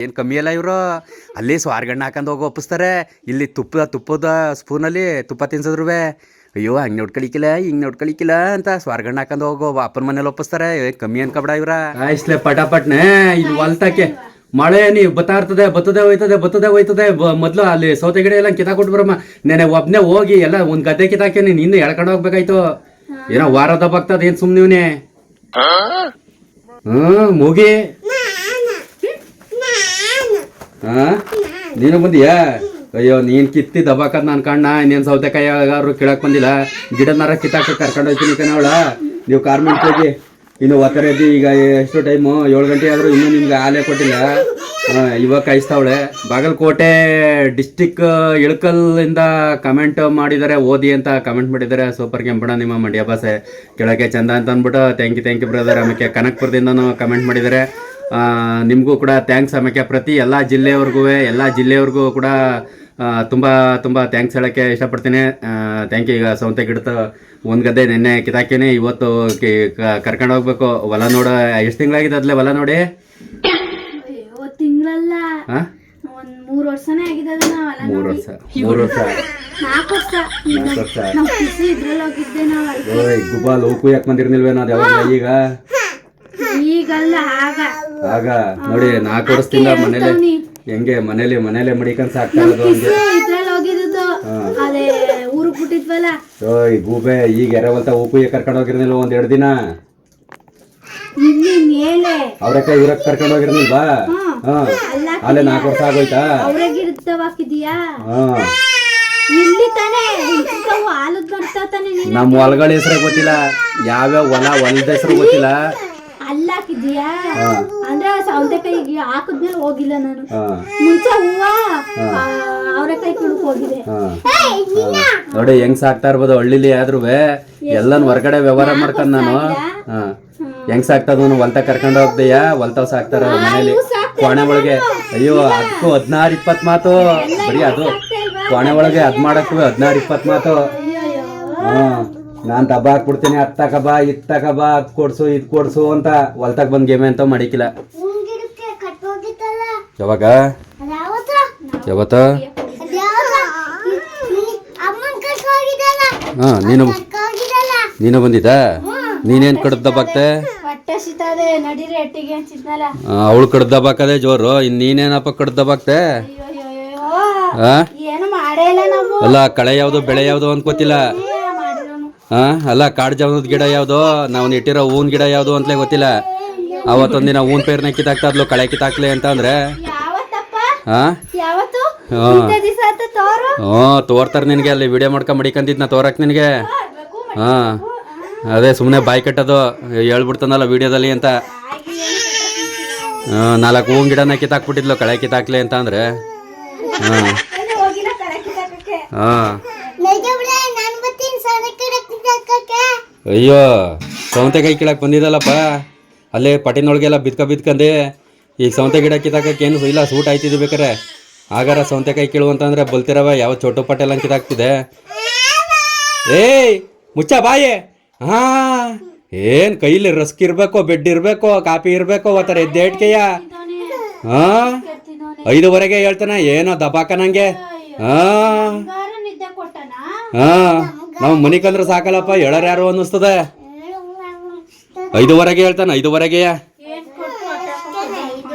ಏನು ಕಮ್ಮಿ ಅಲ್ಲ ಇವರು? ಅಲ್ಲಿ ಸ್ವಾರ್ಗಣ್ಣ ಹಾಕೊಂಡು ಹೋಗಿ ಒಪ್ಪಿಸ್ತಾರೆ. ಇಲ್ಲಿ ತುಪ್ಪದ ತುಪ್ಪದ ಸ್ಪೂನಲ್ಲಿ ತುಪ್ಪ ತಿನ್ಸಿದ್ರು ಅಯ್ಯೋ ಹಂಗೆ ನೋಡ್ಕೊಳಿಕ್ಕಿಲ್ಲ ಹಿಂಗೆ ನೋಡ್ಕೊಳಿಕ್ಕಿಲ್ಲ ಅಂತ ಸ್ವಾರ್ಗಣ್ಣ ಹಾಕೊಂಡು ಹೋಗೋ ಅಪ್ಪನ ಮನೇಲಿ ಒಪ್ಪಿಸ್ತಾರೆ. ಏ, ಕಮ್ಮಿ ಅನ್ಕೊಬೇಡ ಇವ್ರ. ಆಯ್ಸ್ಲೆ ಪಟಾಪಟ್ನೆ ಇಲ್ಲಿ ಹೊಲ್ತಕ್ಕೆ ಮಳೆ ನೀ ಬತ್ತಾ ಇರ್ತದೆ ಬತ್ತದೆ ಹೋಯ್ತದೆ ಬತ್ತದೆ ಹೋಯ್ತದೆ. ಮೊದಲು ಅಲ್ಲಿ ಸೌತೆ ಗಿಡ ಎಲ್ಲ ಕಿತಾ ಬರಮ್ಮ ನೆನೆ ಒಬ್ನೇ ಹೋಗಿ ಎಲ್ಲ ಒಂದು ಗದ್ದೆ ಕಿತಾಕೆ ನೀನು ಇನ್ನು ಎಳ್ಕೊಂಡು ಹೋಗ್ಬೇಕಾಯ್ತು. ಏನೋ ವಾರದ ಬಗ್ತದ ಏನು ಸುಮ್ಮನೆ ಹ್ಮ್ ಮುಗಿ. ನೀನು ಬಂದಿಯಾ? ಅಯ್ಯೋ, ನೀನು ಕಿತ್ತಿ ದಬಾಕದ್ ನನ್ ಕಣ್ಣ. ಇನ್ನೇನ್ ಸೌತೆಕಾಯಿ ಯಾರು ಕೀಳಕ್ ಬಂದಿಲ್ಲ. ಗಿಡದ ಮರ ಕಿತ್ತಾಕ ಕರ್ಕೊಂಡು ಹೋಗ್ತೀನಿ ಕಣವಳ ನೀವು ಕಾರ್ಮೆಂಟ್ ಹೋಗಿ. ಇನ್ನು ಒತ್ತರೈತಿ ಈಗ ಎಷ್ಟು ಟೈಮು ಏಳು ಗಂಟೆ ಆದ್ರೂ ಇನ್ನೂ ನಿಮ್ಗೆ ಹಾಲೇ ಕೊಟ್ಟಿಲ್ಲ. ಇವಾಗ ಕಾಯಿಸ್ತಾವಳೆ. ಬಾಗಲಕೋಟೆ ಡಿಸ್ಟಿಕ್ ಇಳಕಲ್ ಇಂದ ಕಮೆಂಟ್ ಮಾಡಿದ್ದಾರೆ ಓದಿ ಅಂತ ಕಮೆಂಟ್ ಮಾಡಿದ್ದಾರೆ ಸೂಪರ್ ಕೆಂಪಣ ನಿಮ್ಮ ಮಂಡ್ಯ ಭಾಸೆ ಕೆಳಗೆ ಚಂದ ಅಂತ ಅಂದ್ಬಿಟ್ಟು thank you thank you brother ಆಮೇಲೆ ಕನಕ್ಪುರದಿಂದನೂ ಕಮೆಂಟ್ ಮಾಡಿದ್ದಾರೆ ನಿಮಗೂ ಕೂಡ ಥ್ಯಾಂಕ್ಸ್ ಆಮೇಲೆ ಪ್ರತಿ ಎಲ್ಲ ಜಿಲ್ಲೆಯವ್ರಿಗೂ ಎಲ್ಲ ಜಿಲ್ಲೆಯವ್ರಿಗೂ ಕೂಡ ತುಂಬ ತುಂಬ ಥ್ಯಾಂಕ್ಸ್ ಹೇಳೋಕ್ಕೆ ಇಷ್ಟಪಡ್ತೀನಿ. ಥ್ಯಾಂಕ್ ಯು ಈಗ ಸೌಂತೆ ಗಿಡದ ಒಂದು ಗದ್ದೆ ನಿನ್ನೆ ಕಿತಾಕಿನಿ ಇವತ್ತು ಕರ್ಕೊಂಡು ಹೋಗ್ಬೇಕು. ಹೊಲ ನೋಡ ಎಷ್ಟು ತಿಂಗಳಾಗಿದೆ ಅದ್ಲೆ ಹೊಲ ನೋಡಿ? ತಿಂಗಳಲ್ಲ. ಒಂದ್ ವರ್ಷನೇ ಆಗಿದೆ ಮೂರು ವರ್ಷ ಮೂರು ವರ್ಷ. ನಾಲ್ಕು ವರ್ಷ. ಇದ್ರಲ್ಲಿ ಹೋಗಿದ್ದೆ ನಾವ್ ಯಾಕೆ ಬಂದಿರ್ನಿಲ್ವೇನೋ ಅದು ಯಾವಾಗ ಈಗ? ಈಗಲ್ಲ ಆಗ. ಆಗ ನೋಡಿ ನಾಲ್ಕು ಕೊಡಿಸ್ತಿಲ್ಲ ಮನೇಲಿ. ಹೆಂಗೆ ಮನೇಲಿ ಮನೇಲೆ ಮಡಿಕೊಂಡ್ ಸಾಕ್ತಾ ಇರೋದು ಹಂಗೆ. ಓಯ್ ಗೂಬೆ ಈಗ ಎರವಂತ ಉಪ್ಪು ಕರ್ಕೊಂಡು ಹೋಗಿರ್ನಿಲ್ವ ಒಂದ್ ಎರಡು ದಿನ. ಅವ್ರಕ್ಕ ಇವ್ರಕ್ಕ ಕರ್ಕೊಂಡು ಹೋಗಿರ್ನಿಲ್ವಾ ಹಾ. ಅಲ್ಲ ನಾಲ್ಕು ವರ್ಷ ಆಗೋಯ್ತಾ? ನಮ್ ಹಾ. ನಮ್ಮ ಹೊಲಗಳ ಹೆಸರೇ ಗೊತ್ತಿಲ್ಲ. ಯಾವ್ಯಾವ ಹೊಲ ಹೊಲದ ಹೆಸರು ಗೊತ್ತಿಲ್ಲ. ಅಲ್ಲ ಹಾಕಿದೀಯಾ ಅಂದ್ರೆ ಸೌತೆಕಾಯಿ ಹಾಕಿದ್ಮೇಲೆ ಹೋಗಿಲ್ಲ ನಾನು. ಹಾ. ಮುಂಚೆ ಹೂವ ಅವರೆಕಾಯಿ ಹೋಗಿದೆ. ನೋಡಿ ಹೆಂಗ್ ಸಾಕ್ತಾ ಇರ್ಬೋದು ಹಳ್ಳಿಲಿ ಆದ್ರೂ ಎಲ್ಲನ್ ಹೊರಗಡೆ ವ್ಯವಹಾರ ಮಾಡ್ಕೊಂಡ್ ನಾನು. ಹಾ. ಹೆಂಗ್ ಸಾಕ್ತದ ಹೊಲ್ತ ಕರ್ಕೊಂಡು ಹೋಗ್ದೆಯ ಹೊಲ್ತಾವ್ ಸಾಕ್ತಾರ ಮನೇಲಿ. ಕೋಣೆ ಒಳಗೆ. ಅಯ್ಯೋ ಅದಕ್ಕೂ ಹದಿನಾರು ಇಪ್ಪತ್ ಮಾತು. ಬರೀ ಅದು. ಕೋಣೆ ಒಳಗೆ ಅದ್ ಮಾಡಕ್ಕೂ ಹದಿನಾರು ಇಪ್ಪತ್ ಮಾತು. ಹ್ಮ್ ನಾನ್ ದಬ್ಬ ಹಾಕ್ಬಿಡ್ತೀನಿ ಅತ್ತಕ ಬಾ ಇತ್ತಕ ಬಾ ಅದು ಕೊಡ್ಸು ಇದ್ ಕೊಡ್ಸು ಅಂತ ಹೊಲ್ತಾಗ ಬಂದ್ ಗೇಮೆ ಅಂತ ಮಾಡಿಕಿಲ್ಲ. ಯಾವಾಗ? ಯಾವತ್ತ? ಹಾ ನೀನು ನೀನು ಬಂದಿದ್ದ? ನೀನೇನ್ ಕಡ್ದ ದಬ್ಬಾಕ್ತೆ ಅವಳು ಕಡ್ದ ದಬ್ಬಾಕದೆ ಜೋರು ಇನ್ ನೀನೇನಪ್ಪ ಕಡ್ದ ದಬ್ಬಾಕ್ತೆ ನಾವು. ಅಲ್ಲ ಕಳೆ ಯಾವ್ದು ಬೆಳೆ ಯಾವ್ದು ಅಂತ ಗೊತ್ತಿಲ್ಲ. ಹಾ? ಅಲ್ಲ ಕಾಡು ಜಾವನದ ಗಿಡ ಯಾವುದು? ನಾವು ನೆಟ್ಟಿರೋ ಹೂನ್ ಗಿಡ ಯಾವುದು ಅಂತಲೇ ಗೊತ್ತಿಲ್ಲ. ಅವತ್ತೊಂದಿನ ಹೂನ್ ಪೇರ್ನ ಕಿತ್ತಾಕ್ತಾದ್ಲು ಕಳೆ ಕಿತ್ತಾಕ್ಲಿ ಅಂತ ಅಂದ್ರೆ ಹಾ? ಹ್ಞೂ ತೋರ್ತಾರೆ ನಿನಗೆ ಅಲ್ಲಿ ವಿಡಿಯೋ ಮಾಡ್ಕೊಂಡ್ ನಾ ತೋರಕ್ ನಿನಗೆ. ಹಾ. ಅದೇ ಸುಮ್ಮನೆ ಬಾಯಿ ಕಟ್ಟೋದು ಹೇಳ್ಬಿಡ್ತಾನಲ್ಲ ವಿಡಿಯೋದಲ್ಲಿ ಅಂತ. ಹಾಂ ನಾಲ್ಕು ಹೂವಿನ ಗಿಡನ ಕಿತ್ತಾಕ್ಬಿಟ್ಟಿದ್ಲು ಕಳೆ ಕಿತ್ತಾಕ್ಲಿ ಅಂತ ಅಂದ್ರೆ ಹಾ ಹಾ ನಾನು ಬರ್ತೀನಿ ಸೌದೆ ಕಡೆ ಕಿತ್ತಾಕಕ್ಕೆ ಅಯ್ಯೋ ಸೌಂತೆಕಾಯಿ ಕೀಳಕ್ಕೆ ಬಂದಿದ್ದಲ್ಲಪ್ಪ ಅಲ್ಲೇ ಪಟಿನೊಳಗೆಲ್ಲ ಬಿದ್ಕ ಬಿದ್ಕಂದೆ ಈಗ ಸೌಂತೆ ಗಿಡ ಕಿತ್ತಾಕಕ್ಕೆ ಏನು ಇಲ್ಲ, ಸೂಟ್ ಆಯ್ತಿದ್ದು ಬೇಕಾರೆ ಆಗಾರ ಸೌಂತೆಕಾಯಿ ಕೀಳು ಅಂತಂದ್ರೆ ಬಲ್ತಿರವ, ಯಾವ ಚೋಟು ಪಟ್ಟೆಲ್ಲ ಕಿತ್ತಾಕ್ತಿದೆ. ಏಯ್, ಮುಚ್ಚ ಬಾಯೇ. ಹಾ, ಏನ್ ಕೈಲಿ ರಸ್ಕ್ ಇರ್ಬೇಕು, ಬೆಡ್ ಇರ್ಬೇಕು, ಕಾಪಿ ಇರ್ಬೇಕು ಒತ್ತರ ಎದ್ದೇಟ್ಕೆಯ ಹಾ, ಐದುವರೆಗೆ ಹೇಳ್ತಾನೆ, ಏನೋ ದಬಾಕ ನಂಗೆ ಹಾ. ಹಾ, ನಾವು ಮನಿ ಕಂದ್ರೆ ಸಾಕಲ್ಲಪ್ಪ ಹೇಳರ್ ಯಾರು ಅನ್ನಿಸ್ತದ? ಐದುವರೆಗೆ ಹೇಳ್ತಾನ, ಐದುವರೆಗೆ.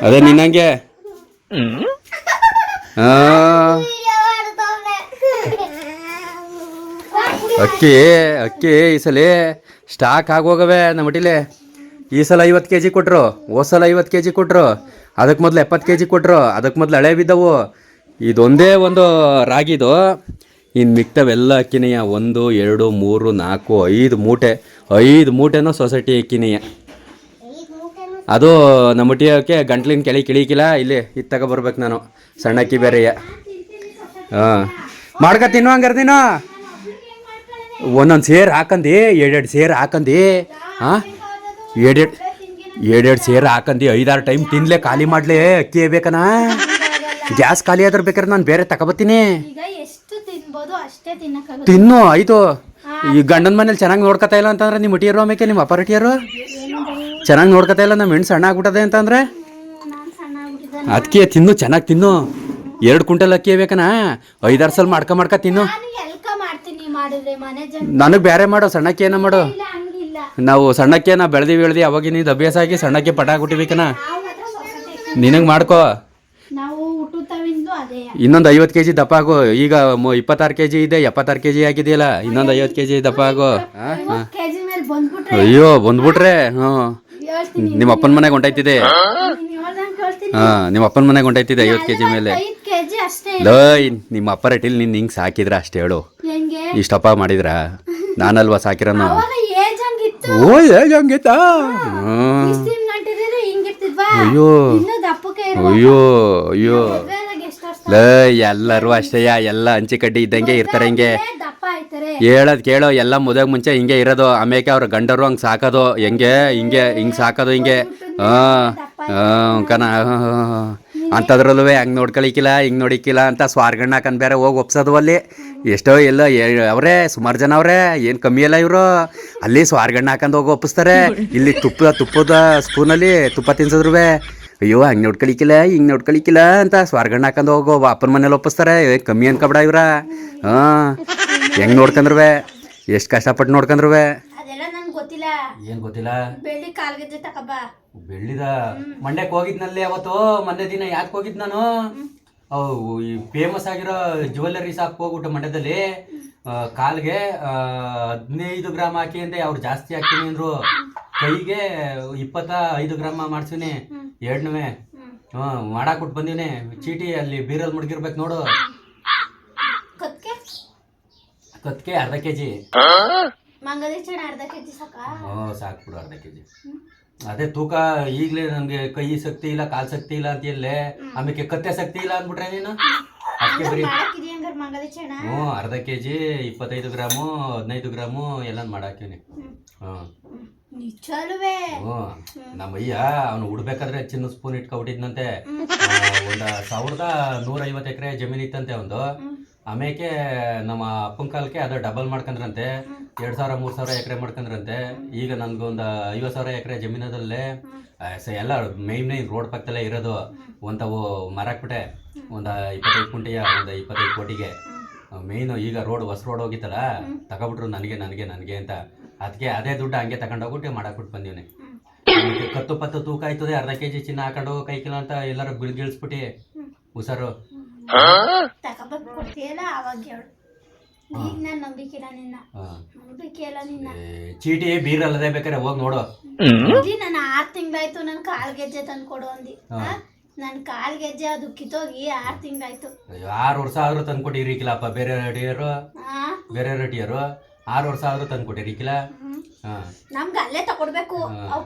ಅದೇ ನಿನ್ನಂಗೆ. ಹಾ. ಅಕ್ಕಿ ಅಕ್ಕಿ, ಈ ಸಲ ಸ್ಟಾಕ್ ಆಗೋಗವೆ ನಮ್ಮ ಮಟಿಲೆ ಈ ಸಲ ಐವತ್ತು ಕೆ ಜಿ ಹೋದ್ ಸಲ ಐವತ್ತು ಕೆ ಜಿ ಕೊಟ್ರು ಅದಕ್ಕೆ ಮೊದಲು ಎಪ್ಪತ್ತು ಕೆ ಜಿ ಕೊಟ್ರು ಅದಕ್ಕೆ ಮೊದಲು ಹಳೆ ಬಿದ್ದವು. ಇದೊಂದೇ ಒಂದು ರಾಗಿದು. ಇನ್ನು ಮಿಕ್ತವೆಲ್ಲ ಅಕ್ಕಿನೆಯ ಒಂದು, ಎರಡು, ಮೂರು, ನಾಲ್ಕು, ಐದು ಮೂಟೆ. ಐದು ಮೂಟೆನೂ ಸೊಸೈಟಿ ಅಕ್ಕಿನೆಯ ಅದು ನಮ್ಮ ಟಿಯಕ್ಕೆ ಗಂಟ್ಲಿನ ಕೆಳಿ ಕಿಳಿಕಿಲ್ಲ ಇಲ್ಲಿ ಇದು ತಗೊಬರ್ಬೇಕು ನಾನು ಸಣ್ಣ ಅಕ್ಕಿ ಬೇರೆಯ. ಹಾಂ. ಮಾಡ್ಕ ತಿನ್ನು ಹಂಗಾರೆ ನೀನು. ಒಂದೊಂದು ಸೇರು ಹಾಕಂದಿ, ಎರಡೆರಡು ಸೇರು ಹಾಕಂದಿ, ಹಾಂ? ಎರಡೆರಡು ಎರಡೆರಡು ಸೇರು ಹಾಕಂದಿ, ಐದಾರು ಟೈಮ್ ತಿನ್ಲೆ, ಖಾಲಿ ಮಾಡ್ಲೆ, ಅಕ್ಕಿ ಬೇಕನಾ? ಗ್ಯಾಸ್ ಖಾಲಿ ಆದ್ರೆ ಬೇಕಾದ್ರೆ ನಾನು ಬೇರೆ ತಗೊಬತ್ತೀನಿ ತಿನ್ಬೋದು ಅಷ್ಟೇ ತಿನ್ನಕ್ಕಾಗುತ್ತೆ ತಿನ್ನು ಆಯ್ತು. ಈ ಗಂಡನ ಮನೇಲಿ ಚೆನ್ನಾಗಿ ನೋಡ್ಕೊತಾ ಇಲ್ಲ ಅಂತಂದ್ರೆ ನಿಮ್ಮ ಹುಟ್ಟಿಯರು ಆಮೇಲೆ ನಿಮ್ಮ ಅಪರಟಿಯರು ಚೆನ್ನಾಗಿ ನೋಡ್ಕೊತಾ ಇಲ್ಲ ನಮ್ಮ ಹೆಣ್ಣು ಸಣ್ಣ ಆಗ್ಬಿಟ್ಟದೆ ಅಂತಂದ್ರೆ? ಅದಕ್ಕೆ ತಿನ್ನು ಚೆನ್ನಾಗಿ ತಿನ್ನು. ಎರಡು ಕ್ವಿಂಟಲ್ ಅಕ್ಕಿ ಬೇಕನ? ಐದಾರು ಸಲ ಮಾಡ್ಕ ಮಾಡ್ಕ ತಿನ್ನು. ನನಗೆ ಬೇರೆ ಮಾಡೋ ಸಣ್ಣಕ್ಕಿ ಏನೋ ಮಾಡು. ನಾವು ಸಣ್ಣಕ್ಕೆ ನಾ ಬೆಳೆದಿ ಬೆಳೆದಿ ಅವಾಗಿನಿಂದ ಅಭ್ಯಾಸ ಆಗಿ ಸಣ್ಣಕ್ಕೆ ನಾವು ಮಾತ್ರ ನಿನಗೆ ಮಾಡ್ಕೋ. ಇನ್ನೊಂದು ಐವತ್ತು ಕೆ ಜಿ ದಪ್ಪ ಆಗು. ಈಗ ಇಪ್ಪತ್ತಾರು ಕೆ ಜಿ ಇದೆ ಎಪ್ಪತ್ತಾರು ಕೆ ಜಿ ಆಗಿದೆಯಲ್ಲ? ಇನ್ನೊಂದು ಐವತ್ತು ಕೆ ಜಿ ದಪ್ಪ ಆಗು. ಅಯ್ಯೋ ಬಂದ್ಬಿಟ್ರೆ ಹ್ಞೂ ನಿಮ್ಮ ಅಪ್ಪನ ಮನೆಗೆ ಹೊಂಟೈತಿದೆ. ನೀನ್ ಹಾಂ ನಿಮ್ಮ ಅಪ್ಪನ ಮನೆಗೆ ಹೊಂಟೈತಿದೆ ಐವತ್ತು ಕೆ ಜಿ ಮೇಲೆ. ಲೈ ಲೋಯ್ ನಿಮ್ಮ ಅಪ್ಪ ರೆಟಿಲ್ ನಿನ್ನ ಹಿಂಗೆ ಸಾಕಿದ್ರ ಅಷ್ಟೇ ಹೇಳು. ಇಷ್ಟಪ್ಪ ಮಾಡಿದ್ರ. ನಾನಲ್ವಾ ಸಾಕಿರೋನು ಓ ಏಜ್ ಹಂಗಿತ್ತು? ಅಯ್ಯೋ. ಅಯ್ಯೋ ಅಯ್ಯೋ. ಲೇ ಎಲ್ಲರೂ ಅಷ್ಟೇಯ ಎಲ್ಲ ಅಂಚಿ ಕಡ್ಡಿ ಇದ್ದಂಗೆ ಇರ್ತಾರೆ ಹಿಂಗೆ. ಹೇಳೋದ್ ಕೇಳೋ ಎಲ್ಲ ಮುದಾಗ ಮುಂಚೆ ಹಿಂಗೆ ಇರೋದು ಆಮೇಲೆ ಅವ್ರ ಗಂಡರು ಹಂಗೆ ಸಾಕೋದು ಹೆಂಗೆ ಹಿಂಗೆ ಹಿಂಗೆ ಸಾಕೋದು ಹಿಂಗೆ. ಹಾಂ ಕನ ಅಂಥದ್ರಲ್ಲೂ ಹಂಗೆ ನೋಡ್ಕೊಳಿಕ್ಕಿಲ್ಲ ಹಿಂಗೆ ನೋಡಿಕ್ಕಿಲ್ಲ ಅಂತ ಸ್ವಾರ್ಗಣ್ಣ ಕನ್ ಬೇರೆ ಹೋಗಿ ಒಪ್ಸೋದು ಅಲ್ಲಿ. ಎಷ್ಟೋ ಎಲ್ಲ ಅವರೇ ಸುಮಾರು ಜನ ಅವರೇ ಏನು ಕಮ್ಮಿ ಅಲ್ಲ ಇವರು. ಅಲ್ಲಿ ಸ್ವಾರ್ಗಣ್ಣ ಹಾಕೊಂಡು ಹೋಗಿ ಒಪ್ಪಿಸ್ತಾರೆ ಇಲ್ಲಿ ತುಪ್ಪ ತುಪ್ಪದ ಸ್ಪೂನಲ್ಲಿ ತುಪ್ಪ ತಿನ್ಸಿದ್ರು ಅಯ್ಯೋ ಹಂಗೆ ನೋಡ್ಕೊಳಿಕ್ಕಿಲ್ಲ ಹಿಂಗೆ ನೋಡ್ಕೊಳಿಕ್ಕಿಲ್ಲ ಅಂತ ಸ್ವಾರ್ಗಣ್ಣ ಹಾಕೊಂಡು ಹೋಗೋ ಅಪ್ಪನ ಮನೇಲಿ ಒಪ್ಪಿಸ್ತಾರೆ. ಏ, ಕಮ್ಮಿ ಅನ್ಕೊಬೇಡ ಇವ್ರ. ಹಾಂ ಹೆಂಗೆ ನೋಡ್ಕಂದ್ರವೆ ಎಷ್ಟು ಕಷ್ಟಪಟ್ಟು ನೋಡ್ಕಂದ್ರುವೆ ಅದೆಲ್ಲ ನನ್ಗೆ ಗೊತ್ತಿಲ್ಲ. ಏನ್ ಗೊತ್ತಿಲ್ಲ? ಬೆಳ್ಳಿ ಕಾಲ್ಗೆಜ್ಜೆ ಬೆಳ್ಳಿದ? ಮಂಡ್ಯಕ್ಕೆ ಹೋಗಿದ್ನಲ್ಲಿ ಅವತ್ತು? ಮೊನ್ನೆ ದಿನ ಯಾಕೆ ಹೋಗಿದ್ ನಾನು? ಅವು ಈ ಫೇಮಸ್ ಆಗಿರೋ ಜ್ಯುವೆಲ್ಲರಿ ಶಾಪ್ ಹೋಗ್ಬಿಟ್ಟು ಮಂಡ್ಯದಲ್ಲಿ. ಕಾಲ್ಗೆ ಹದಿನೈದು ಗ್ರಾಮ್ ಹಾಕಿ ಅಂದ್ರೆ ಅವ್ರು ಜಾಸ್ತಿ ಹಾಕ್ತೀನಿ ಅಂದ್ರು. ಕೈಗೆ ಇಪ್ಪತ್ತ ಐದು ಗ್ರಾಮ್ ಮಾಡ್ಸೀನಿ ಎರಡ್ನವೆ. ಹ್ಮ್ ಮಾಡಾಕ್ ಕೊಟ್ಟು ಬಂದಿನಿ ಚೀಟಿ ಅಲ್ಲಿ ಬೀರಲ್ ಮುಡ್ಗಿರ್ಬೇಕು ನೋಡು. ಕತ್ಕೆ? ಅರ್ಧ ಕೆ ಜಿ ಕೆಜಿ ಸಾಕ? ಹ್ಞೂ ಸಾಕು ಬಿಡು ಅರ್ಧ ಕೆ ಜಿ ಅದೇ ತೂಕ ಈಗಲೇ ನನಗೆ ಕೈ ಶಕ್ತಿ ಇಲ್ಲ ಕಾಲ್ ಶಕ್ತಿ ಇಲ್ಲ ಅಂತ ಇಲ್ಲೇ ಆಮೇಲೆ ಕತ್ತೆ ಶಕ್ತಿ ಇಲ್ಲ ಅಂದ್ಬಿಟ್ರೆ ನೀನು? ಅದಕ್ಕೆ ಬರೀ ಹ್ಞೂ ಅರ್ಧ ಕೆ ಜಿ ಇಪ್ಪತ್ತೈದು ಗ್ರಾಮು ಹದಿನೈದು ಗ್ರಾಮು ಎಲ್ಲ ಮಾಡಾಕಿನಿ ಹ್ಞೂ. ಹ್ಞೂ. ನಮ್ಮ ಅಯ್ಯ ಅವನು ಉಡ್ಬೇಕಾದ್ರೆ ಚಿನ್ನ ಸ್ಪೂನ್ ಇಟ್ಕೊಬಿಟ್ಟಿದ್ನಂತೆ ಒಂದು ಸಾವಿರದ ನೂರೈವತ್ತು ಎಕರೆ ಜಮೀನ್ ಇತ್ತಂತೆ ಒಂದು ಆಮೇಲೆ ನಮ್ಮ ಅಪ್ಪನ ಕಾಲಕ್ಕೆ ಅದು ಡಬಲ್ ಮಾಡ್ಕೊಂಡ್ರಂತೆ ಎರಡು ಸಾವಿರ ಮೂರು ಸಾವಿರ ಎಕರೆ ಮಾಡ್ಕೊಂಡ್ರಂತೆ ಈಗ ನನ್ಗೊಂದು ಐವತ್ತು ಸಾವಿರ ಎಕರೆ ಜಮೀನದಲ್ಲೇ ಎಲ್ಲ ಮೈನ್ ಮೈನ್ ರೋಡ್ ಪಕ್ಕದಲ್ಲೇ ಇರೋದು. ಒಂತವು ಮರಾಕ್ಬಿಟ್ಟೆ. ಒಂದು ಇಪ್ಪತ್ತೈದು ಕುಂಟೆಯ ಒಂದು ಇಪ್ಪತ್ತೈದು ಕೋಟಿಗೆ. ಮೇನ್ ಈಗ ರೋಡ್ ಹೊಸ ರೋಡ್ ಹೋಗಿತ್ತಲ್ಲ ತಗೊಬಿಟ್ರು ನನಗೆ ನನಗೆ ನನಗೆ ಅಂತ. ಅದಕ್ಕೆ ಅದೇ ದುಡ್ಡು ಹಂಗೆ ತಗೊಂಡೋಗ್ಬಿಟ್ಟು ಮಾಡಾಕ್ಬಿಟ್ಟು ಬಂದೀವಿ ಕತ್ತು ಪತ್ತು ತೂಕ ಆಯ್ತದೆ ಅರ್ಧ ಕೆ ಜಿ ಚಿನ್ನ ಹಾಕೊಂಡು ಕೈ ಕಿಲೋ ಅಂತ ಎಲ್ಲರೂ ಬಿಳ್ಗಿಳಿಸ್ಬಿಟ್ಟು ಹುಷಾರು. ತಕಬಕ್ ಕೊಡ್ತೀಯಲ್ಲ ಅವಾಗ ಹೇಳು. ನಾನು ನಂಬಿಕಿಲ್ಲ ನಿನ್ನ. ಹಾ. ನಿನ್ನ. ಚೀಟಿ ಬೀರಲ್ಲದೆ ಬೇಕಾರೆ ಹೋಗಿ ನೋಡು. ಇಲ್ಲಿ ನಾನು ಆರು ತಿಂಗಳಾಯ್ತು ನನ್ ಕಾಲ್ ಗೆಜ್ಜೆ ತಂದು ಕೊಡು ಅಂದಿ. ನನ್ನ ಕಾಲ್ ಗೆಜ್ಜೆ ಅದು ಕಿತ್ತೋಗಿ ಆರು ತಿಂಗಳಾಯ್ತು. ಆರು ವರ್ಷ ಆದ್ರೂ ತಂದ್ಕೊಟ್ಟಿರಿಕಿಲ್ಲಪ್ಪ ಬೇರೆ ರೆಡಿಯರು ಬೇರೆ ರೆಡಿಯರು ಆರು ವರ್ಷ ಆದ್ರೂ ತಂದ್ಕೊಟ್ಟಿರಿಕಿಲ್ಲ ಹ್ಮ್. ಹಾ. ನಮ್ಗೆ ಅಲ್ಲೇ ತಗೊಡ್ಬೇಕು.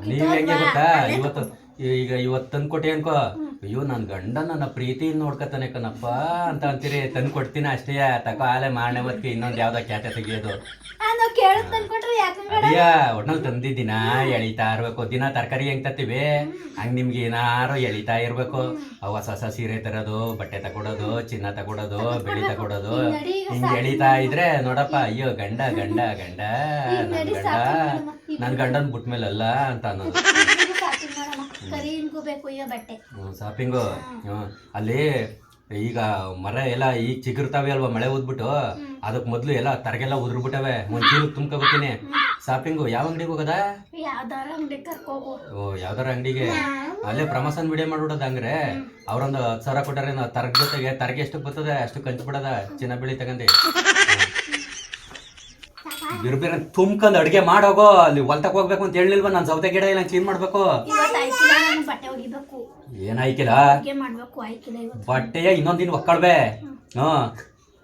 ನೀವ್ ಹೆಂಗೆ ಗೊತ್ತಾ? ಇವತ್ತು ಈಗ ಇವತ್ತು ತಂದ್ಕೊಟ್ಟೆ ಅನ್ಕೋ. ಅಯ್ಯೋ ನನ್ನ ಗಂಡ ನನ್ನ ಪ್ರೀತಿಯಿಂದ ನೋಡ್ಕತಾನೆ ಕಣಪ್ಪ ಅಂತ ಅಂತೀರಿ. ತಂದು ಕೊಡ್ತೀನಿ ಅಷ್ಟೇ ತಕೋ ಆಲೆ ಮಾಡನೆ ಮತ್ತೆ ಇನ್ನೊಂದು ಯಾವ್ದೋ ಕ್ಯಾಟ ತೆಗಿಯೋದು. ಅದಿಯ ಒಟ್ನಲ್ಲಿ ತಂದಿದ್ದೀನ? ದಿನ ಎಳಿತಾ ಇರ್ಬೇಕು. ದಿನ ತರಕಾರಿ ಹೆಂಗ್ ತತ್ತೀವಿ? ಹಂಗ್ ನಿಮ್ಗೆ ಏನಾರು ಎಳಿತಾ ಇರ್ಬೇಕು. ಅವ ಹೊಸ ಹೊಸ ಸೀರೆ ತರೋದು ಬಟ್ಟೆ ತಗೊಡೋದು ಚಿನ್ನ ತಗೊಡೋದು ಬೆಳಿ ತಗೊಡೋದು. ಹಿಂಗೆ ಎಳಿತಾ ಇದ್ರೆ ನೋಡಪ್ಪ ಅಯ್ಯೋ ಗಂಡ ಗಂಡ ಗಂಡ. ನನ್ನ ಗಂಡ ನನ್ನ ಗಂಡನ ಬಿಟ್ಮೇಲಲ್ಲ ಅಂತ ಅನ್ನೋದು. ಕರಿ ಬೇಕು ಈಗ ಬಟ್ಟೆ ಶಾಪಿಂಗು ಅಲ್ಲಿ ಈಗ ಮರ ಎಲ್ಲ ಈಗ ಚಿಗುರ್ತಾವೆ ಅಲ್ವಾ ಮಳೆ ಓದ್ಬಿಟ್ಟು ಅದಕ್ ಮೊದ್ಲು ಎಲ್ಲ ತರಗೆಲ್ಲ ಉದ್ರಬಿಟ್ಟವೆ. ಒಂದ್ ಚೀಲ ತುಂಬ್ಕೊಬತ್ತೀನಿ ಶಾಪಿಂಗು ಯಾವ ಅಂಗಡಿಗೆ ಹೋಗದ? ಯಾವ್ದಾರ ಅಂಗಡಿ ಕರ್ಕೋಗು. ಓ ಯಾವ್ದಾರ ಅಂಗಡಿಗೆ? ಅಲ್ಲೇ ಪ್ರಮೋಷನ್ ವಿಡಿಯೋ ಮಾಡ್ಬಿಡೋದ ಹಂಗ್ರೆ? ಅವ್ರೊಂದು ಹತ್ತು ಸಾವಿರ ಕೊಟ್ಟಾರೆ ತರಗ ಜೊತೆಗೆ ತರಗೆ ಎಷ್ಟು ಬರ್ತದೆ ಅಷ್ಟು ಕಂಚು ಬಿಡದ ಚಿನ್ನ ಬೆಳಿ ತಗಂಡಿ ಬಿರ್ಬಿರ ತುಂಬ್ಕೊಂಡ್ ಅಡ್ಗೆ ಮಾಡೋಗೋ ಅಲ್ಲಿ ಹೊಲ್ತಕ್ ಹೋಗ್ಬೇಕು ಅಂತ ಹೇಳಿಲ್ವ ನಾನು ಸೌತೆ ಗಿಡ ಇಲ್ಲ ಕ್ಲೀನ್ ಮಾಡ್ಬೇಕು. ಇವತ್ತು ಆಯ್ಕಿಲ್ಲ ನಾನು ಬಟ್ಟೆ ಒಗಿಬೇಕು. ಏನಾಯ್ಕಿಲ್ಲ ಅಡುಗೆ ಮಾಡ್ಬೇಕು ಆಯ್ಕಿಲ್ಲ ಇವತ್ತು. ಬಟ್ಟೆಯ ಇನ್ನೊಂದ್ ದಿನ ಒಕ್ಕಳ್ಬೆ ಹ್ಮ್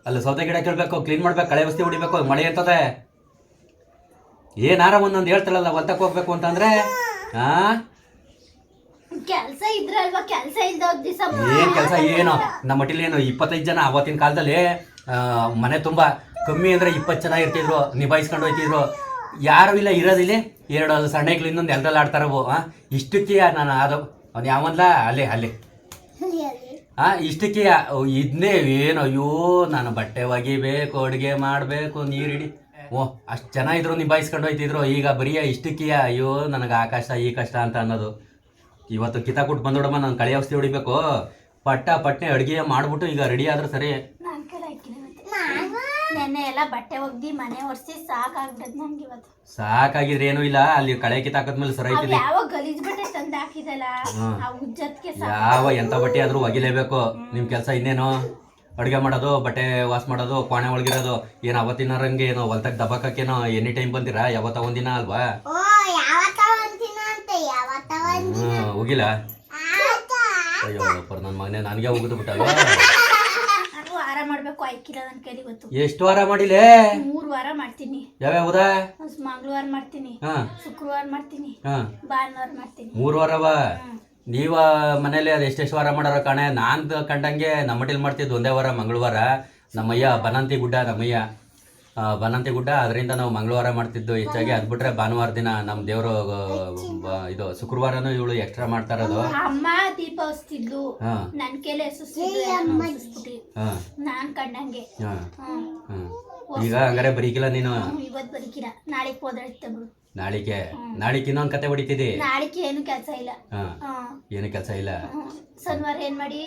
ಅಲ್ಲಿ ಸೌತೆ ಗಿಡ ಕೇಳ್ಬೇಕು ಕ್ಲೀನ್ ಮಾಡ್ಬೇಕು ಕಳೆ ವಸ್ತಿ ಹೊಡಿಬೇಕು ಮಳೆ ಇರ್ತದೆ. ಏನಾರ ಒಂದೊಂದು ಹೇಳ್ತಾರಲ್ಲ ಹೊಲ್ತಕ್ ಹೋಗ್ಬೇಕು ಅಂತಂದ್ರೆ? ಹಾ ಕೆಲಸ ಇದ್ರೆ ಅಲ್ವಾ ಕೆಲ್ಸ ಇಲ್ದ ದಿವಸ ಏನ್ ಕೆಲಸ? ಏನು? ನಮ್ಮ ಮಟ್ಟಿಲಿ ಏನು ಇಪ್ಪತ್ತೈದು ಜನ ಅವತ್ತಿನ ಕಾಲದಲ್ಲಿ ಮನೆ ತುಂಬಾ ಕಮ್ಮಿ ಅಂದ್ರೆ ಇಪ್ಪತ್ತು ಜನ ಇರ್ತಿದ್ರು ನಿಭಾಯಿಸ್ಕೊಂಡು ಹೋಯ್ತಿದ್ರು. ಯಾರು ಇಲ್ಲ ಇರೋದಿಲ್ಲ ಎರಡು ಸಣ್ಣಗಳು ಇನ್ನೊಂದು ಎಲ್ರಲ್ಲಿ ಆಡ್ತಾರವು ಆ ಇಷ್ಟಕ್ಕೆ ನಾನು ಅದು ಅವ್ನು ಯಾವಂದ್ಲ? ಅಲ್ಲೇ ಅಲ್ಲೇ. ಹಾ ಇಷ್ಟಕ್ಕೆ ಇದನ್ನೇ ಏನು? ಅಯ್ಯೋ ನಾನು ಬಟ್ಟೆ ಒಗಿಬೇಕು ಅಡುಗೆ ಮಾಡಬೇಕು ನೀರಿಡಿ. ಓ ಅಷ್ಟು ಜನ ಇದ್ರು ನಿಭಾಯಿಸ್ಕೊಂಡು ಹೋಯ್ತಿದ್ರು. ಈಗ ಬರೀ ಇಷ್ಟಕ್ಕೆ ಅಯ್ಯೋ ನನಗೆ ಆ ಕಷ್ಟ ಈ ಕಷ್ಟ ಅಂತ ಅನ್ನೋದು. ಇವತ್ತು ಕಿತಾಕುಟ್ ಬಂದೋಡಮ್ಮ ನಾನು ಕಳೆ ಔಷಧಿ ಹೊಡಿಬೇಕು. ಪಟ್ಟ ಪಟ್ಟೆ ಅಡುಗೆ ಮಾಡ್ಬಿಟ್ಟು ಈಗ ರೆಡಿ ಆದ್ರೆ ಸರಿ. ನೆನ್ನೆ ಎಲ್ಲ ಬಟ್ಟೆ ಒಗ್ದಿ ಮನೆ ಒರೆಸಿ ಸಾಕಾಗ್ಬಿಟ್ಟದ್ ನನ್ಗೆ ಇವತ್ತು. ಸಾಕಾಗಿದ್ರೆ ಏನು ಇಲ್ಲ ಅಲ್ಲಿ ಕಳೆ ಕಿತ್ತಾಕದ್ಮೇಲೆ ಸರಿ ಅವ್ ಆಯ್ತದೆ. ಯಾವ ಗಲೀಜ್ ಬಟ್ಟೆ ತಂದು ಹಾಕಿದಲ್ಲ ಹ್ಮ್. ಆ ಉಜ್ಜತ್ಗೆ ಯಾವ ಎಂತ ಬಟ್ಟೆ ಆದ್ರೂ ಒಗಿಲೇಬೇಕು. ನಿಮ್ ಕೆಲಸ ಇನ್ನೇನು? ಅಡುಗೆ ಮಾಡೋದು ಬಟ್ಟೆ ವಾಶ್ ಮಾಡೋದು ಕೋಣೆ ಒಳಗಿರೋದು. ಏನು ಅವತ್ತಿನಾರಂಗೆ ಏನೋ ಹೊಲ್ತಾಗ ದಬಾಕಕ್ಕೇನೋ ಎನಿ ಟೈಮ್ ಬಂದಿರಾ? ಯಾವತ್ತ ಒಂದಿನ ಅಲ್ವಾ? ಓ ಯಾವತ್ತ ಒಂದಿನ ಅಂತ ಯಾವತ್ತ ಒಂದ್ ಹ್ಮ್ ಹೋಗಿಲ್ಲ? ಆತ ಅಯ್ಯೋ ಪರ್ ನನ್ನ ಮಗನೇ ನನಗೆ ಹೋಗುದು ಬಿಟ್ಟಲ್ಲ ನಾನು ವಾರ ಮಾಡ್ಬೇಕು ಆಯ್ಕಿಲ್ಲ ನನ್ ಕೈಲಿ ಇವತ್ತು ಎಷ್ಟು ವಾರ ಮಾಡಿಲೆ? ಮೂರ್ ವಾರ ಮಾಡ್ತೀನಿ. ಯಾವ್ಯಾವುದ ಮಂಗಳವಾರ ಮಾಡ್ತೀನಿ. ಹಾ. ಶುಕ್ರವಾರ ಮಾಡ್ತೀನಿ. ಹಾ. ಭಾನುವಾರ ಮಾಡ್ತೀನಿ. ಮೂರು ವಾರವ ನೀವ ಮನೇಲಿ ಅದು ಎಷ್ಟೆಷ್ಟು ವಾರ ಮಾಡಾರ ಕಣೆ? ನಾನ್ ಕಂಡಂಗೆ ನಮ್ಮ ಮಾಡ್ತಿದ್ ಮಾಡ್ತಿದ್ದು ಒಂದೇ ವಾರ ಮಂಗಳವಾರ. ನಮ್ಮಯ್ಯ ಬನಂತಿ ಗುಡ್ಡ ನಮ್ಮಯ್ಯ. ಆ, ಬನಂತಿ ಗುಡ್ಡ ಅದರಿಂದ ನಾವು ಮಂಗಳವಾರ ಮಾಡ್ತಿದ್ದು ಹೆಚ್ಚಾಗಿ. ಅದ್ ಬಿಟ್ರೆ ಭಾನುವಾರ ದಿನ ನಮ್ಮ ದೇವರು ಇದು ಶುಕ್ರವಾರನೂ ಇವಳು ಎಕ್ಸ್ಟ್ರಾ ಮಾಡ್ತಾ ಇರೋದು. ಅಮ್ಮ ದೀಪ ಹಚ್ತಿದ್ಲು ಹಾ. ನನ್ ಕೈಲಿ ನಾನ್ ಕಂಡಂಗೆ. ಈಗ ಹಂಗಾರೆ ಬರೀಕಿಲ್ಲ ನೀನು? ಇವತ್ತು ಇವತ್ ಬದುಕಿರ ನಾಳೆಗ್ ಹೋದ್ರೆ ನಾಳಿಕೆ? ನಾಳಿಗೆ ಇನ್ನೊಂದು ಕತೆ ಹೊಡಿತಿದ್ದಿ ನಾಳಿಕೆ ಏನು ಕೆಲಸ ಇಲ್ಲ. ಏನು ಕೆಲಸ ಇಲ್ಲ? ಸೋಮವಾರ ಶನಿವಾರ ಏನ್ ಮಾಡಿ?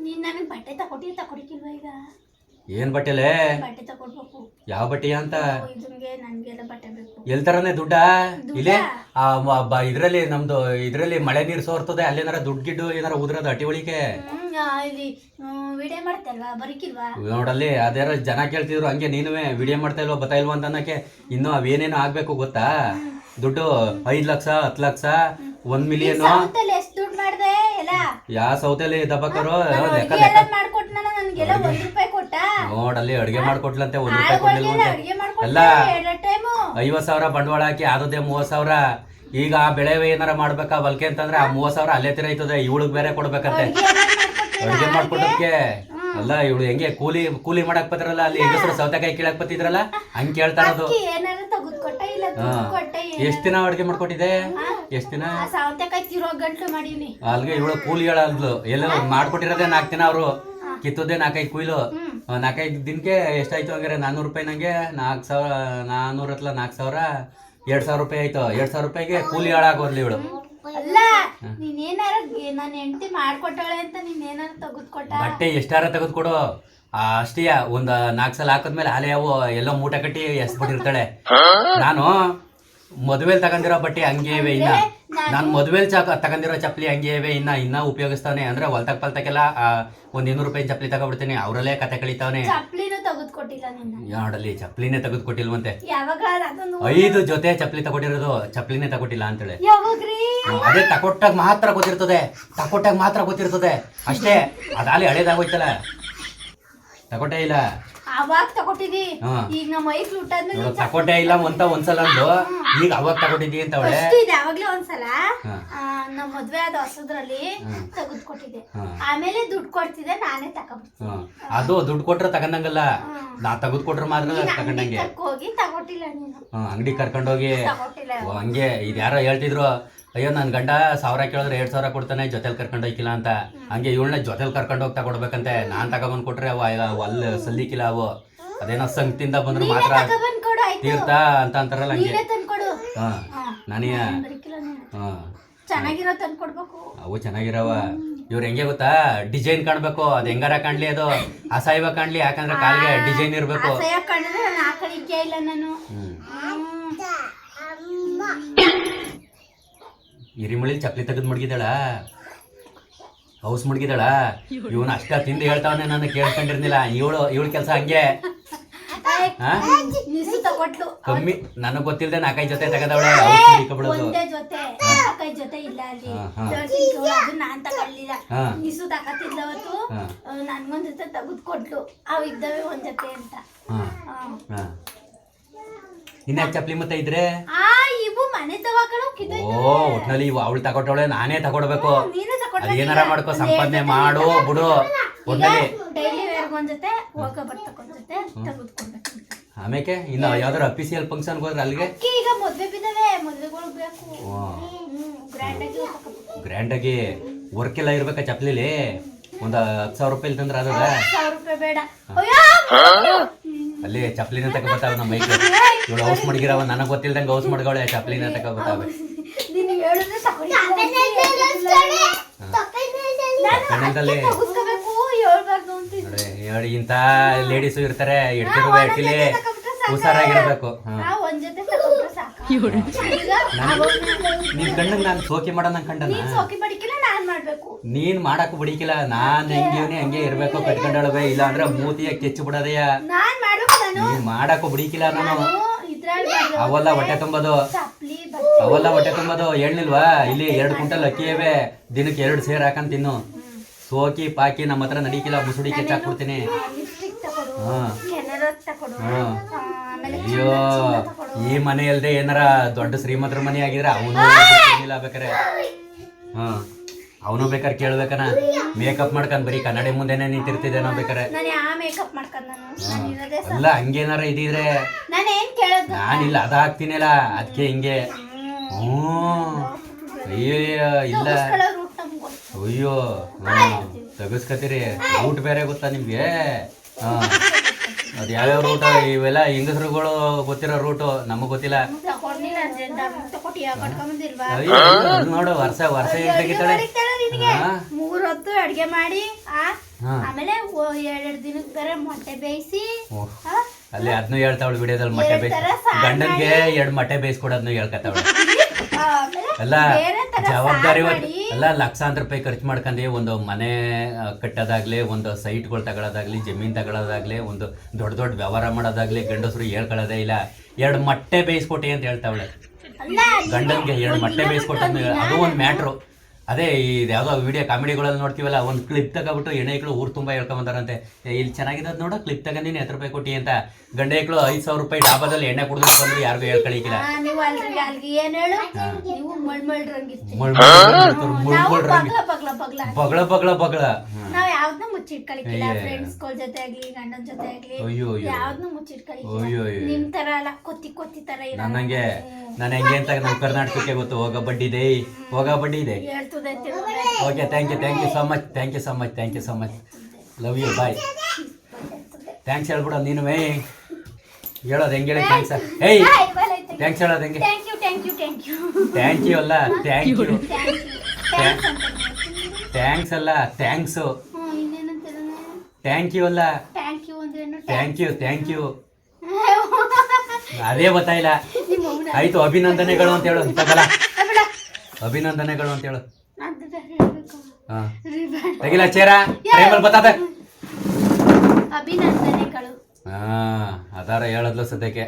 ನೀನ್ ನನಗ್ ಬಟ್ಟೆ ತಕೊಟ್ಟಿ ತಕೊಡಿಕಿಲ್ವಾ ಈಗ? ಏನ್ ಬಟ್ಟೆಲೆ? ಬಟ್ಟೆ ಯಾವ ಬಟ್ಟೆಯ ಅಂತ? ಇದಂಗೆ ನನ್ಗೆಲ್ಲ ಬಟ್ಟೆ ಬೇಕು. ಎಲ್ ತರನೇ ದುಡ್ಡ? ಇಲ್ಲೇ? ಆ ಮ- ಬ- ಇದ್ರಲ್ಲಿ ನಮ್ದು ಇದ್ರಲ್ಲಿ ಮಳೆ ನೀರು ಸೋರ್ತದೆ ಅಲ್ಲೇನಾರ ದುಡ್ಡು ಗಿಡ್ಡು ಏನಾರ ಉದ್ರದ ಅಟಿ ಒಳಿಕೆ ಹ್ಮ್ ಆ, ಇಲ್ಲಿ ವಿಡಿಯೋ ಮಾಡ್ತಲ್ವಾ? ಬರೀಕಿಲ್ವಾ? ನೋಡಲ್ಲಿ ಅದೇರ ಜನ ಕೇಳ್ತಿದ್ರು ಹಂಗೆ ನೀನುವೆ ವಿಡಿಯೋ ಮಾಡ್ತಾ ಇಲ್ವಾ ಬತ್ತಾ ಇಲ್ವಾ ಅಂತ ಅನ್ನಕ್ಕೆ ಇನ್ನು ಅವೇನೇನು ಆಗ್ಬೇಕು ಗೊತ್ತಾ? ದುಡ್ಡು ಐದ್ ಲಕ್ಷ ಹತ್ತು ಲಕ್ಷ ಒಂದ್ ಮಿಲಿಯನ್ ಯಾವ ಎಷ್ಟ್ ದುಡ್ಡು ಮಾಡ್ದೆ ಎಲ್ಲ? ಯಾ ಸೌತೆಲಿ ದಬ್ಬಕರು ನಾನು ಲೆಕ್ಕ ಅಡ್ಗೆ ಎಲ್ಲ ಲೆಕ್ಕ ಮಾಡ್ಕೊಟ್ನಲ್ಲ ನನ್ಗೆಲ್ಲ ಒಂದ್ ರೂಪಾಯಿ ಕೊಟ್ಟ ನೋಡಲ್ಲಿ ಅಡಿಗೆ ಮಾಡ್ಕೊಟ್ಲಂತೆ ಒಂದು ರೂಪಾಯಿ ಕೊಡ್ಲಿಲ್ಲ ಅಲ್ಲ ಐವತ್ ಸಾವಿರ ಬಂಡವಾಳ ಹಾಕಿ ಆದದ್ದೇ ಮೂವತ್ ಸಾವಿರ. ಈಗ ಆ ಬೆಳೆ ಏನಾರ ಮಾಡ್ಬೇಕಾ ಬಲ್ಕೆ ಅಂತಂದ್ರೆ ಆ ಮೂವತ್ ಸಾವಿರ ಅಲ್ಲೇ ತಿರೈತದೆ ಇವಳಿಗೆ ಬೇರೆ ಕೊಡ್ಬೇಕಂತೆ. ಅಡಿಗೆ ಮಾಡ್ಕೊಟ್ಟಕ್ಕೆ ಅಲ್ಲ ಇವಳು ಹೆಂಗೆ ಕೂಲಿ ಕೂಲಿ ಮಾಡಕ್ ಬತ್ತಿರಲ್ಲ ಅಲ್ಲಿ ಹೆಂಗಸರು ಸೌತೆಕಾಯಿ ಕೀಳಕ್ ಬತ್ತಿದ್ರಲ್ಲ ಹಂಗ್ ಕೇಳ್ತಾ ಇರೋದು. ಎಷ್ಟ್ ದಿನ ಅಡ್ಗೆ ಮಾಡ್ಕೊಟ್ಟಿದೆ? ಎಷ್ಟ್ ದಿನ? ತಿರೋ ಅಲ್ಗೆ ಇವಳು ಕೂಲಿ ಹೇಳಲ್ದು ಎಲ್ಲ ಮಾಡ್ಕೊಟ್ಟಿರೋದೇ ನಾಲ್ಕು ದಿನ ಅವರು. ಕಿತ್ತದೇ ನಾಲ್ಕೈದು ಕುಯ್ಲು. ನಾಲ್ಕೈದು ದಿನಕ್ಕೆ ಎಷ್ಟಾಯ್ತು ಹಂಗಾರೆ ನಾನ್ನೂರು ರೂಪಾಯಿ ನಂಗೆ ನಾಲ್ಕು ಸಾವಿರ ನಾನ್ನೂರ ಹತ್ಲ ನಾಲ್ಕು ಸಾವಿರ ಎರಡ್ ಸಾವಿರ ರೂಪಾಯಿ ಆಯ್ತು. ಎರಡ್ ಸಾವಿರ ರೂಪಾಯಿಗೆ ಕೂಲಿ ಹಾಳಾಗೋದ್ಲಿ ಇವಳು. ಅಲ್ಲ ನನ್ನ ಹೆಂಡತಿ ಮಾಡ್ಕೊಟ್ಟಾಳೆ ಅಂತ ಬಟ್ಟೆ ಎಷ್ಟಾರ ತೆಗೆದುಕೊಡು. ಅಷ್ಟೇ ಒಂದ್ ನಾಲ್ಕು ಸಲ ಹಾಕಿದ್ಮೇಲೆ ಹಾಲೆ ಅವು ಎಲ್ಲೋ ಮೂಟ ಕಟ್ಟಿ ಎಸ್ಬಿಟ್ಟಿರ್ತಾಳೆ. ನಾನು ಮದುವೆಲ್ ತಗೊಂಡಿರೋ ಬಟ್ಟೆ ಹಂಗೆ ಇವೆ ಇನ್ನ. ನಾನು ಮದುವೆಲಿ ಚಾಕ ತಗೊಂಡಿರೋ ಚಪ್ಪಲಿ ಹಂಗೆ ಇವೆ ಇನ್ನ. ಇನ್ನ ಉಪಯೋಗಿಸ್ತಾನೆ. ಅಂದ್ರೆ ಹೊಲ್ತಕ್ ಪಲ್ತಕ್ಕೆಲ್ಲ ಒಂದ್ ಇನ್ನೂರು ರೂಪಾಯಿ ಚಪ್ಪಲಿ ತಗೊಬಿಡ್ತೀನಿ. ಅವರಲ್ಲೇ ಕತೆ ಕಳಿತಾವನೆ. ನೋಡಲಿ ಚಪ್ಲಿನೇ ಕೊಟ್ಟಿಲ್ಲ ನಿನ್ನ. ನೋಡಲ್ಲಿ ಚಪ್ಪಲಿನೇ ತೆಗೆದು ಕೊಟ್ಟಿಲ್ವಂತೆ ಯಾವಾಗ? ಅದೊಂದು ಐದು ಜೊತೆ ಚಪ್ಪಲಿ ತಗೊಂಡಿರೋದು. ಚಪ್ಪಲಿನೇ ತಗೊಟ್ಟಿಲ್ಲ ಅಂತೇಳಿ. ಅದೇ ತಕೊಟ್ಟಾಗ ಮಾತ್ರ ಗೊತ್ತಿರ್ತದೆ. ತಕೊಟ್ಟಾಗ ಮಾತ್ರ ಗೊತ್ತಿರ್ತದೆ. ಅಷ್ಟೇ. ಅದಾಲಿ ಹಳೇದಾಗೋಯ್ತಲ್ಲ. ತಕೊಟ್ಟೇ ಇಲ್ಲ. ಅವಾಗ ತಗೊಟ್ಟಿದಿ. ಹಾ. ಈಗ ನಮ್ಮ ಐಕ್ ಲುಟ್ಟಾದ್ಮೇಲೆ ತಕೊಟ್ಟೆ ಇಲ್ಲ ಅಂತ ಒಂದ್ಸಲ ಅಂದು ಈಗ ಅವಾಗ ತಗೊಟ್ಟಿದ್ದಿ ಅಂತ ಅವಳೆ. ಇದೆ ಅವಾಗ್ಲೇ ಒಂದ್ಸಲ. ಹಾ. ಆ, ನಮ್ಮ ಮದ್ವೆ ಆದ ಹೊಸದ್ರಲ್ಲಿ ಹ್ಮ್. ತೆಗೆದು ಕೊಟ್ಟಿದ್ದೆ ಹಾ. ಆಮೇಲೆ ದುಡ್ಡು ಕೊಡ್ತಿದ್ದೆ ನಾನೇ ತಗೊಬಿಡ್ತೀನಿ ಹ್ಮ್. ಅದು ದುಡ್ಡು ಕೊಟ್ರೆ ತಗೊಂಡಂಗಲ್ಲ. ನಾ ತೆಗೆದು ಕೊಟ್ರೆ ಮಾತ್ರ ತಗೊಂಡಂಗೆ. ಹೋಗಿ ತಗೊಟ್ಟಿಲ್ಲ ನೀನು. ಅಂಗಡಿ ಕರ್ಕೊಂಡೋಗಿ. ತಗೊಟ್ಟಿಲ್ಲ ಓ, ಹಂಗೆ. ಇದು ಯಾರೋ ಹೇಳ್ತಿದ್ರು. ಅಯ್ಯೋ ನನ್ನ ಗಂಡ ಸಾವಿರ ಕೇಳಿದ್ರೆ ಎರಡ್ ಸಾವಿರ ಕೊಡ್ತಾನೆ ಜೊತೆಲಿ ಕರ್ಕೊಂಡು ಹೋಗಿಲ್ಲ ಅಂತ. ಹಂಗೆ ಇವಳನ್ನ ಜೊತೆಲಿ ಕರ್ಕೊಂಡು ಹೋಗ್ತಾ ಕೊಡ್ಬೇಕಂತೆ. ನಾನು ತಗೊಂಬಂದ್ ಕೊಟ್ರೆ ಅವ ಅಲ್ಲಿ ಸಲ್ಲಿಕ್ಕಿಲ್ಲ ಅವು ಅದೇನೋ ಸಂಗತಿಂದ ಬಂದ್ರೆ ಮಾತ್ರ ತೀರ್ತಾ ಕೊಡು ಆಯ್ತು. ತೀರ್ಥ ಅಂತ ಅಂತಾರಲ್ಲ ಹಂಗೆ. ಹಾಂ. ನನಗೆ ಹಾಂ ನೀನು ಹಾ. ಚೆನ್ನಾಗಿರೋ ತಂದ್ಕೊಡ್ಬೇಕು ಅವು ಚೆನ್ನಾಗಿರವ. ಇವ್ರು ಹೆಂಗೆ ಗೊತ್ತಾ? ಡಿಸೈನ್ ಕಾಣ್ಬೇಕು. ಅದು ಹೆಂಗಾರ ಕಾಣ್ಲಿ ಅದು? ಅಸಹ್ಯ ಕಾಣ್ಲಿ ಯಾಕಂದ್ರೆ ಕಾಲಿಗೆ ಡಿಸೈನ್ ಇರಬೇಕು. ಇಲ್ಲ ನಾನು? ಹ್ಮ್ ಚಪ್ಪಲಿ ಹಿರಿಮಳಿ ಚಪ್ಲಿ ತೆಗೆದು ಮಡಗಿದಾಳ ಹೌಸ್ ಮಡಗಿದಾಳ ಇವನು ಅಷ್ಟ ತಿಂದು ಹೇಳ್ತಾವನೆ ನಾನು ಕೇಳ್ಕೊಂಡಿರ್ಲಿಲ್ಲ ಇವಳು ಇವಳ ಕೆಲಸ ಹಂಗೆ. ಕಮ್ಮಿ ನನಗ್ ಗೊತ್ತಿಲ್ಲದೆ ನಾಲ್ಕೈದು ಜೊತೆ ತೆಗೆದವಳೆ. ಬಿಡೋದು. ಒಂದೇ ಜೊತೆ ಜೊತೆ ಇಲ್ಲ ಅಲ್ಲಿ. ಅದು ನಾನ್ ತಗೊಳ್ಳಿಲ್ಲ. ನಿಸು ಹಾ. ನನ್ಗೊಂದ್ ಜೊತೆ ತೆಗೆದು ಕೊಟ್ಲು ಅವ್ ಇದ್ದವೆ ಒಂದ್ ಜೊತೆ ಅಂತ. ಹಾ ಚಪ್ಲಿ ಮತ್ತೆ ಇದ್ರೆ? ಆ ಇವು ಮನೆ ತವಾಕಳು ಓ ಒಟ್ನಲ್ಲಿ ಇವು ಅವಳು ತಗೊಟ್ಟವಳೆ ನಾನೇ ತಗೊಡ್ಬೇಕು ನೀನೇ ತಗೊಟ್ಟ ಅದೇನಾರ ಮಾಡ್ಕೋ ಸಂಪಾದನೆ ಮಾಡು ಬಿಡು. ಒಟ್ನಲ್ಲಿ ಡೈಲಿ ವೇರ್ ಒಂದ್ ಜೊತೆ ಹೋಗ ಬರ್ತಕ್ ಒಂದ್ ಜೊತೆ ತೆಗೆದು ಕೊಡ್ಬೇಕು ಆಮೇಲೆ ಇನ್ನು ಯಾವ್ದಾರು ಅಫಿಸಿಯಲ್ ಫಂಕ್ಷನ್ ಹೋದ್ರೆ ಅಲ್ಲಿಗೆ? ಅಕ್ಕಿ ಈಗ ಮದ್ವೆ ಬಿದ್ದವೆ ಮದ್ವೆಗಳು ಬೇಕು. ಹ್ಮ್ ಗ್ರ್ಯಾಂಡ್ ಆಗಿ ಹೋಗ್ಬೇಕು. ಗ್ರ್ಯಾಂಡ್ ಆಗಿ ವರ್ಕ್ ಎಲ್ಲ ಇರ್ಬೇಕಾ ಚಪ್ಲಿಲಿ ಒಂದ್ ಹತ್ತು ಸಾವಿರ ರೂಪಾಯಿ ತಂದ್ರೆ ಅದ ಸಾವಿರ ರೂಪಾಯಿ ಬೇಡ. ಅಯ್ಯೋ ಅಲ್ಲಿ ಚಪ್ಲಿನ ತಗೋತಾವ ನಮ್ಮ ಮೈಕ್ ಇವಳು ಹೌಸ್ ಮಡಗಿರವ ನನಗ್ ಗೊತ್ತಿಲ್ದಂಗೆ ಹೌಸ್ ಮಡ್ಗವಳೆ ಚಪ್ಲಿನ ತಕ ಬರ್ತಾವೆ ಹೇಳಿ ಇಂಥ ಲೇಡೀಸು ಇರ್ತಾರೆ ಎಡ್ತಿರು ಬ್ಯಾಟಿಲಿ ಹುಷಾರಾಗಿರ್ಬೇಕು. ನೀನ್ ಅವಾಗ ನಾನು ಸೋಕಿ ಮಾಡೋಣ ಕಂಡನ? ಮಾಡ್ಬೇಕು. ನೀನ್ ಮಾಡಕ್ ಬಿಡಿಕಿಲ್ಲ ನಾನ್ ಹೆಂಗಿವ್ನಿ ಹಂಗೆ ಇರ್ಬೇಕು ಕಟ್ಕೊಂಡಳವೆ ಇಲ್ಲ ಅಂದ್ರೆ ಮೂತಿಯ ಕೆಚ್ಚು ಬಿಡದೆಯ? ನಾನ್ ಮಾಡ್ಬೇಕು ನಾನು ನೀನ್ ಮಾಡಕ್ ಬಿಡಿಕಿಲ್ಲ ನಾನು. ಇದ್ರಲ್ಲಿ ಮಾಡ್ಬೇಕು. ಅವಲ್ಲ ಹೊಟ್ಟೆ ತುಂಬೋದು. ಚಪ್ಲಿ ಬಟ್ಟೆ. ಅವಲ್ಲ ಹೊಟ್ಟೆ ತುಂಬೋದು. ಹೇಳಿಲ್ವಾ ಇಲ್ಲಿ ಎರಡು ಕುಂಟಲ್ ಅಕ್ಕಿ ಇವೆ. ದಿನಕ್ಕೆ ಎರಡು ಸೇರ್ ಹಾಕಂತ ತಿನ್ನು. ಸೋಕಿ ಪಾಕಿ ನಮ್ಮ ಹತ್ರ ನಡೀಕಿಲ್ಲ ಮುಸುಡಿ ಕೆಚ್ಚಾಕ್ಬಿಡ್ತೀನಿ ಲಿಪ್ಸ್ಟಿಕ್ ತಕೊಡು ಹಾ. ಕೆನರ ತಕೊಡು ಹಾ. ಆ, ಆಮೇಲೆ ಅಯ್ಯೋ ಈ ಮನೆ ಅಲ್ದೆ ಏನಾರ ದೊಡ್ಡ ಶ್ರೀಮಂತರ ಮನೆ ಆಗಿದ್ರೆ ಅವನು ಬೇಕಾರೆ ಹಾ. ಅವನು ಬೇಕಾರೆ ಕೇಳ್ಬೇಕನ? ಮೇಕಪ್ ಮಾಡ್ಕೊಂಡ್ ಬರೀ ಕನ್ನಡಿ ಮುಂದೆನೆ ನಿಂತಿರ್ತಿದ್ದೇನೋ ಬೇಕಾರೆ ನಾನು ಯಾವ ಮೇಕಪ್ ಮಾಡ್ಕೊಂಡ್ ನಾನು? ನಾನು ಇರೋದೇ ಸ- ಅಲ್ಲ ಹಂಗೇನಾರ ಇದಿದ್ರೆ ನಾನು ಏನ್ ಕೇಳೋದು? ನಾನಿಲ್ಲ ಅದ ಹಾಕ್ತೀನಿಲ್ಲ ಅದಕ್ಕೆ ಹಿಂಗೆ. ಹ್ಞೂ. ಅಯ್ಯೋ ಇಲ್ಲ. ಕಳೋ ರೂಟ್ ನಮ್ಗೆ ಗೊತ್ತು ಅಯ್ಯೋ ಹ್ಮ್ ತೆಗಿಸ್ಕತೀರಿ. ರೂಟ್ ಬೇರೆ ಗೊತ್ತಾ ನಿಮ್ಗೆ? ಹಾ. ಅದು ಯಾವ್ಯಾವ ರೂಟ್ ಇವೆಲ್ಲ ಹೆಂಗಸರುಗಳು ಗೊತ್ತಿರೋ ರೂಟು ನಮಗ್ ಗೊತ್ತಿಲ್ಲ. ತಗೊಂಡಿಲ್ಲ ಅಂದ್ರೆ ನೋಡು ವರ್ಷ ವರ್ಷ ಮೂರ್ ಹೊತ್ತು ಅಡ್ಗೆ ಮಾಡಿ ಆ? ಆಮೇಲೆ ಎರಡೆರಡು ದಿನಕ್ಕೆ ಬೇರೆ ಮೊಟ್ಟೆ ಬೇಯಿಸಿ ಅಲ್ಲಿ ಅದನ್ನು ಹೇಳ್ತಾವಳು ವಿಡಿಯೋದಲ್ಲಿ ಮೊಟ್ಟೆ ಬೇಯಿಸಿ. ಗಂಡನ್ಗೆ ಎರಡು ಮೊಟ್ಟೆ ಬೇಯಿಸ್ಕೊಡೋದನ್ನು ಹೇಳ್ಕತ್ತಾವಳು. ಆಮೇಲೆ ಅಲ್ಲ ಜವಾಬ್ದಾರಿ ಅಲ್ಲ ಲಕ್ಷಾಂತರ ರೂಪಾಯಿ ಖರ್ಚು ಮಾಡ್ಕೊಂಡಿ ಒಂದು ಮನೆ ಕಟ್ಟೋದಾಗ್ಲಿ ಒಂದು ಸೈಟ್ಗಳು ತಗೊಳ್ಳೋದಾಗ್ಲಿ ಜಮೀನ್ ತಗೊಳ್ಳೋದಾಗ್ಲಿ ಒಂದು ದೊಡ್ಡ ದೊಡ್ಡ ವ್ಯವಹಾರ ಮಾಡೋದಾಗ್ಲಿ ಗಂಡಸರು ಹೇಳ್ಕೊಳ್ಳೋದೇ ಇಲ್ಲ. ಎರಡು ಮೊಟ್ಟೆ ಬೇಯಿಸ್ಕೊಟ್ಟಿ ಅಂತ ಹೇಳ್ತಾವಳೆ. ಗಂಡನ್ಗೆ ಎರಡು ಮೊಟ್ಟೆ ಬೇಯಿಸ್ಕೊಟ್ಟು ಅದು ಒಂದು ಮ್ಯಾಟ್ರು. ಅದೇ ಈ ಯಾವುದೋ ವಿಡಿಯೋ ಕಾಮಿಡಿಗಳಲ್ಲಿ ನೋಡ್ತೀವಲ್ಲ ಒಂದು ಕ್ಲಿಪ್ ತಗೊಬಿಟ್ಟು ಹೆಣ್ಣೈಕ್ಳು ಊರು ತುಂಬ ಹೇಳ್ಕೊಂಬಂದಾರಂತೆ ಏ, ಇಲ್ಲಿ ಚೆನ್ನಾಗಿರೋದು ನೋಡು ಕ್ಲಿಪ್ ತಗೊಂಡಿನಿ ಹತ್ತು ರೂಪಾಯಿ ಕೊಟ್ಟಿ ಅಂತ. ಗಂಡ ಹೆಕ್ಳು ಐದು ಸಾವಿರ ರೂಪಾಯಿ ಡಾಬಾದಲ್ಲಿ ಎಣ್ಣೆ ಕುಡಿದು ಬಂದ್ರು ಯಾರಿಗೂ ಹೇಳ್ಕೊಳಿಕ್ಕಿಲ್ಲ. ಬಗಳ ಬಗಳ ಬಗಳ ನಾನು ಹೆಂಗೆ ಅಂತ ನಮ್ಮ ಕರ್ನಾಟಕಕ್ಕೆ ಗೊತ್ತು ಹೋಗ ಬಡ್ಡಿ ಇದೆ. ಹೋಗ ಬಡ್ಡಿ ಇದೆ. Okay thank you thank you so much thank you so much thank you so much love you bye thanks ಹೇಳ್ಬಿಡ, ನೀನು ಮೇ ಹೇಳೋದು ಹೆಂಗೆ ಹೇಳಿ ಥ್ಯಾಂಕ್ಸ್ ಏಯ್ ಥ್ಯಾಂಕ್ಸ್ ಹೇಳೋದು ಹೆಂಗೆ? ಥ್ಯಾಂಕ್ ಯು ಅಲ್ಲ thank you thank you thanks ಅಲ್ಲ ಥ್ಯಾಂಕ್ಸು ಥ್ಯಾಂಕ್ ಯು ಅಲ್ಲ. ಥ್ಯಾಂಕ್ ಯು ಥ್ಯಾಂಕ್ ಯು ಅದೇ ಗೊತ್ತಾಯಿಲ್ಲ ಆಯ್ತು, ಅಭಿನಂದನೆಗಳು ಅಂತ ಹೇಳು ಅಭಿನಂದನೆಗಳು ಅಂತ ಹೇಳು ಅಂತ ಹೇಳ್ಬೇಕು ಹಾ ರಿಬನ್. ತೆಗಿಲ ಚೇರ ಟೈಮಲ್ಲಿ ಬತ್ತಾದ ಅಭಿನಂದನೆಗಳು. ಹಾ ಅದಾರ ಹೇಳದ್ಲು ಸದ್ಯಕ್ಕೆ.